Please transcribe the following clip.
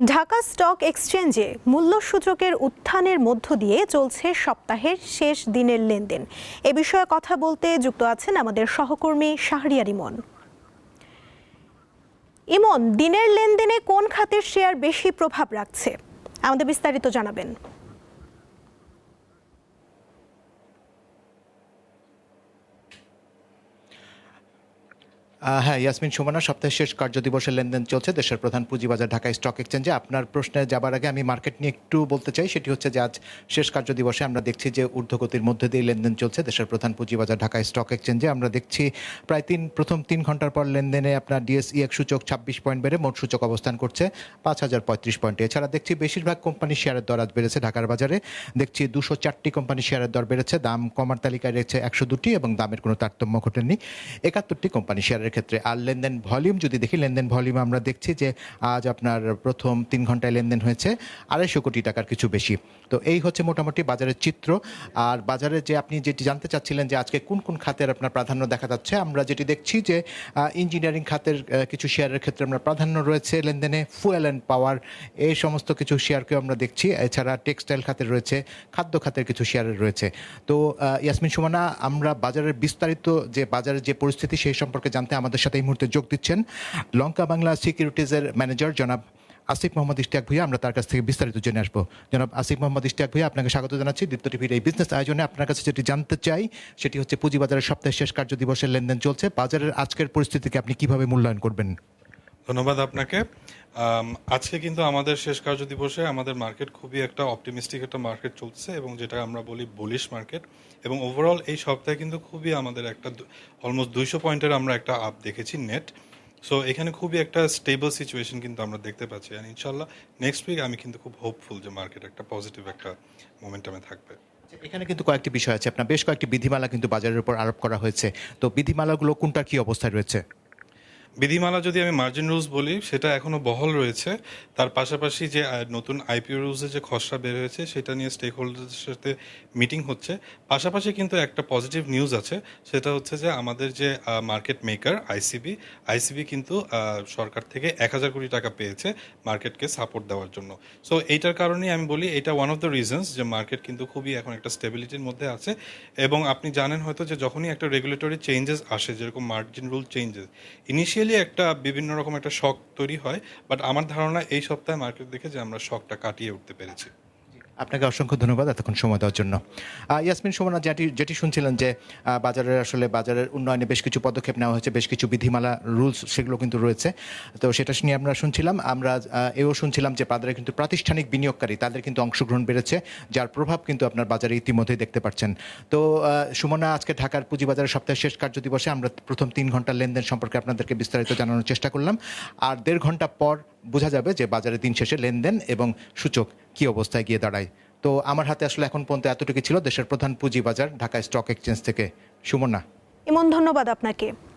Dhaka stock এক্সচেঞ্জে মূল্য সূচকের উত্থানের মধ্য দিয়ে চলছে সপ্তাহের শেষ দিনের লেনদেন। এ বিষয়ে কথা বলতে যুক্ত আছেন আমাদের সহকর্মী শাহরিয়ার ইমন। ইমন, দিনের লেনদেনে কোন খাতের শেয়ার বেশি প্রভাব রাখছে? আমাদের বিস্তারিত জানাবেন। হ্যাঁ ইয়াসমিন সুমনা, সপ্তাহের শেষ কার্যদিবসের লেনদেন চলছে দেশের প্রধান পুঁজিবাজার ঢাকা স্টক এক্সচেঞ্জে। আপনার প্রশ্নে যাবার আগে আমি মার্কেট নিয়ে একটু বলতে চাই, সেটি হচ্ছে যে আজ শেষ কার্যদিবসে আমরা দেখছি যে ঊর্ধ্বগতির মধ্যে দিয়ে লেনদেন চলছে দেশের প্রধান পুঁজিবাজার ঢাকা স্টক এক্সচেঞ্জে। আমরা দেখছি প্রায় তিন, প্রথম তিন ঘণ্টার পর লেনদেনে আপনার ডিএসই এক সূচক ছাব্বিশ পয়েন্ট বেড়ে মোট সূচক অবস্থান করছে পাঁচ হাজার পঁয়ত্রিশ পয়েন্টে। এছাড়া দেখছি বেশিরভাগ কোম্পানির শেয়ারের দর আজ বেড়েছে ঢাকার বাজারে। দেখছি দুশো চারটি কোম্পানির শেয়ারের দর বেড়েছে, দাম কমার তালিকায় রয়েছে একশো দুটি এবং দামের কোনো তারতম্য ঘটেনি। একাত্তরটি কোম্পানি শেয়ারের ক্ষেত্রে, আর লেনদেন ভলিউম, যদি দেখি লেনদেন ভলিউম, আমরা দেখছি যে আজ আপনার প্রথম তিন ঘন্টায় লেনদেন হয়েছে আড়াইশো কোটি টাকার কিছু বেশি। তো এই হচ্ছে মোটামুটি বাজারের চিত্র। আর বাজারে যে আপনি যেটি জানতে চাচ্ছিলেন যে আজকে কোন কোন খাতের আপনার প্রাধান্য দেখা যাচ্ছে, আমরা যেটি দেখছি যে ইঞ্জিনিয়ারিং খাতের কিছু শেয়ারের ক্ষেত্রে আমরা প্রাধান্য রয়েছে লেনদেনে ফুয়েল অ্যান্ড পাওয়ার এই সমস্ত কিছু শেয়ারকেও আমরা দেখছি। এছাড়া টেক্সটাইল খাতের রয়েছে, খাদ্য খাতের কিছু শেয়ারের রয়েছে। তো ইয়াসমিন সুমনা, আমরা বাজারের বিস্তারিত যে, বাজারের যে পরিস্থিতি সেই সম্পর্কে জানতে আমাদের সাথে এই মুহূর্তে যোগ দিচ্ছেন লঙ্কা বাংলা সিকিউরিটিজের ম্যানেজার জনাব আসিফ মোহাম্মদ ইশতিয়াক ভুইয়া। আমরা তার কাছ থেকে বিস্তারিত জেনে আসব। জনাব আসিফ মোহাম্মদ ইশতিয়াক ভুইয়া, আপনাকে স্বাগত জানাচ্ছি। দীপ্ত টিভির এই বিজনেস আয়োজনে আপনার কাছে যেটি জানতে চাই, সেটি হচ্ছে পুঁজিবাজারের সপ্তাহের শেষ কার্য দিবসের লেনদেন চলছে। বাজারের আজকের পরিস্থিতিকে আপনি কীভাবে মূল্যায়ন করবেন? ধন্যবাদ আপনাকে। আজকে কিন্তু আমাদের শেষ কার্য দিবসে আমাদের মার্কেট খুবই একটা অপটিমিস্টিক একটা মার্কেট চলছে এবং যেটা আমরা বলি বুলিশ মার্কেট। এবং ওভারঅল এই সপ্তাহে কিন্তু খুবই আমাদের একটা অলমোস্ট দুইশো পয়েন্টের আমরা একটা আপ দেখেছি নেট সো এখানে খুবই একটা স্টেবল সিচুয়েশন কিন্তু আমরা দেখতে পাচ্ছি। আর ইনশাল্লাহ নেক্সট উইক আমি কিন্তু খুব হোপফুল যে মার্কেট একটা পজিটিভ একটা মোমেন্টামে থাকবে। এখানে কিন্তু কয়েকটি বিষয় আছে। আপনার বেশ কয়েকটি বিধিমালা কিন্তু বাজারের উপর আরোপ করা হয়েছে। তো বিধিমালাগুলো কোনটা কি অবস্থায় রয়েছে? বিধিমালা যদি আমি মার্জিন রুলস বলি, সেটা এখনও বহল রয়েছে। তার পাশাপাশি যে নতুন আইপিও রুলসের যে খসড়া বের হয়েছে, সেটা নিয়ে স্টেক হোল্ডারদের সাথে মিটিং হচ্ছে। পাশাপাশি কিন্তু একটা পজিটিভ নিউজ আছে, সেটা হচ্ছে যে, আমাদের যে মার্কেট মেকার আইসিবি আইসিবি কিন্তু সরকার থেকে এক হাজার কোটি টাকা পেয়েছে মার্কেটকে সাপোর্ট দেওয়ার জন্য। সো এইটার কারণেই আমি বলি, এটা ওয়ান অফ দ্য রিজনস যে মার্কেট কিন্তু খুবই এখন একটা স্টেবিলিটির মধ্যে আছে। এবং আপনি জানেন হয়তো যে, যখনই একটা রেগুলেটরি চেঞ্জেস আসে, যেরকম মার্জিন রুল চেঞ্জেস ইনিশিয়ালি একটা বিভিন্ন রকম একটা শখ তৈরি হয় বাট আমার ধারণা এই সপ্তাহে মার্কেট দেখে যে আমরা শখটা কাটিয়ে উঠতে পেরেছি। আপনাকে অসংখ্য ধন্যবাদ এতক্ষণ সময় দেওয়ার জন্য। ইয়াসমিন, সুমনা, যেটি যেটি শুনছিলেন যে বাজারের আসলে বাজারের উন্নয়নে বেশ কিছু পদক্ষেপ নেওয়া হয়েছে, বেশ কিছু বিধিমালা, রুলস সেগুলো কিন্তু রয়েছে। তো সেটা নিয়ে আমরা শুনছিলাম, আমরা এও শুনছিলাম যে বাজারে কিন্তু প্রাতিষ্ঠানিক বিনিয়োগকারী তাদের কিন্তু অংশগ্রহণ বেড়েছে, যার প্রভাব কিন্তু আপনার বাজারে ইতিমধ্যেই দেখতে পাচ্ছেন। তো সুমনা, আজকে ঢাকার পুঁজিবাজারের সপ্তাহের শেষ কার্য দিবসে আমরা প্রথম তিন ঘণ্টার লেনদেন সম্পর্কে আপনাদেরকে বিস্তারিত জানানোর চেষ্টা করলাম। আর দেড় ঘণ্টা পর বোঝা যাবে যে বাজারে দিন শেষে লেনদেন এবং সূচক কি অবস্থায় গিয়ে দাঁড়ায়। তো আমার হাতে আসলে এখন পর্যন্ত এতটুকু ছিল দেশের প্রধান পুঁজি বাজার ঢাকা স্টক এক্সচেঞ্জ থেকে। সুমনা। ইমন, ধন্যবাদ আপনাকে।